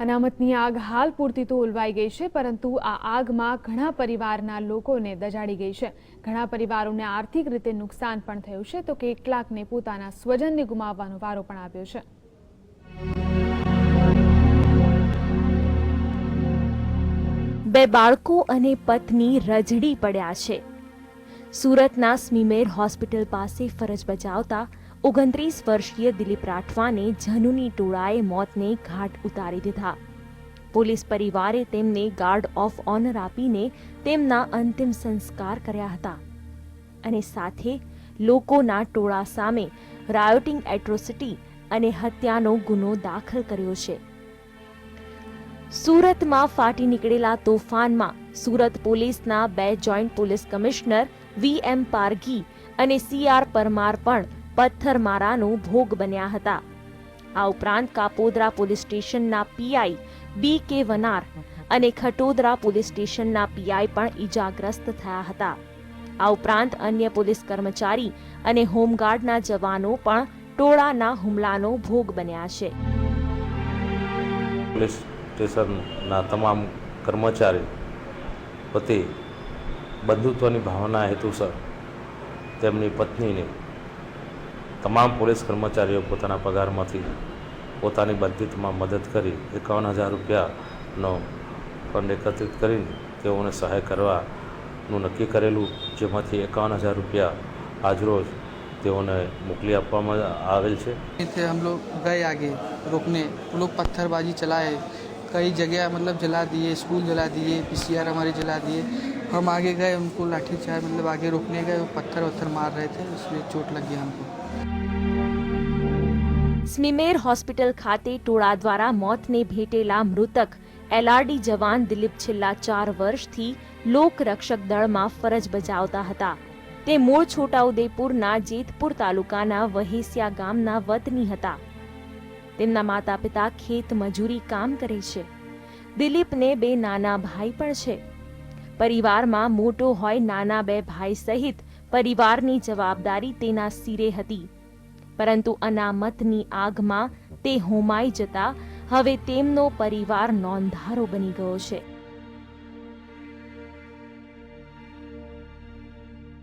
અનામતની આગ હાલ પૂરતી તો ઓલવાઈ ગઈ છે, પરંતુ આ આગમાં ઘણા પરિવારના લોકોને દજાડી ગઈ છે. ઘણા પરિવારોને આર્થિક રીતે નુકસાન પણ થયું છે, તો કેટલાકને પોતાના સ્વજનને ગુમાવવાનો વારો પણ આવ્યો છે. બે બાળકો અને પત્ની રજડી પડ્યા છે. સુરતના સ્મીમેર હોસ્પિટલ પાસે ફરજ બજાવતા ઓગણત્રીસ વર્ષીય દિલીપ રાઠવાને જનુની ટોળાએ મોતને ઘાટ ઉતારી દીધા. પોલીસ પરિવારે તેમને ગાર્ડ ઓફ ઓનર આપીને તેમના અંતિમ સંસ્કાર કર્યા હતા. અને સાથે લોકોના ટોળા સામે રાયોટિંગ એટ્રોસિટી અને હત્યાનો ગુનો દાખલ કર્યો છે. સુરતમાં ફાટી નીકળેલા તોફાનમાં સુરત પોલીસના બે joint police commissioner V M Parghi અને સી આર પરમાર પણ પથ્થરમારાનો ભોગ બન્યા હતા. આ ઉપરાંત કાપોદરા પોલીસ સ્ટેશનના પીઆઈ બી કે વનાર અને ખટોદરા પોલીસ સ્ટેશનના પીઆઈ પણ ઈજાગ્રસ્ત થયા હતા. આ ઉપરાંત અન્ય પોલીસ કર્મચારી અને હોમગાર્ડના જવાનો પણ ટોળાના હુમલાનો ભોગ બન્યા છે. પોલીસ સ્ટેશનના તમામ કર્મચારી વતી બંધુત્વની ભાવના હેતુસર તેમની પત્નીને તમામ પોલીસ કર્મચારીઓ પોતાના પગારમાંથી પોતાની બંધિતમાં મદદ કરી એકાવન હજાર રૂપિયાનો ફંડ એકત્રિત કરીને તેઓને સહાય કરવાનું નક્કી કરેલું જેમાંથી એકાવન હજાર રૂપિયા આજરોજ તેઓને મોકલી આપવામાં આવેલ છે थे हम लोग गए आगे रोकने वो लोग पत्थरबाजी चलाए कई जगह मतलब जला दिए स्कूल जला दिए पीसीआर हमारे जला दिए हम आगे गए उनको लाठी चार्ज मतलब आगे रोकने गए वो पत्थर वत्थर मार रहे थे इसलिए चोट लग गया हमको સ્મીમેર હોસ્પિટલ ખાતે ટોળા દ્વારા મોતને ભેટેલા મૃતક એલઆરડી જવાન દિલીપ છેલ્લા ચાર વર્ષથી લોકરક્ષક દળમાં ફરજ બજાવતા હતા તે મૂળ છોટાઉદેપુરના જેતપુર તાલુકાના વહેસિયા ગામના વતની હતા તેમના માતા પિતા ખેત મજૂરી કામ કરે છે દિલીપને બે નાના ભાઈ પણ છે પરિવારમાં મોટો હોય નાના બે ભાઈ સહિત પરિવારની જવાબદારી તેના સિરે હતી. પરંતુ અનામતની આગમાં તે હોમાઈ જતા હવે તેમનો પરિવાર નોંધારો બની ગયો છે.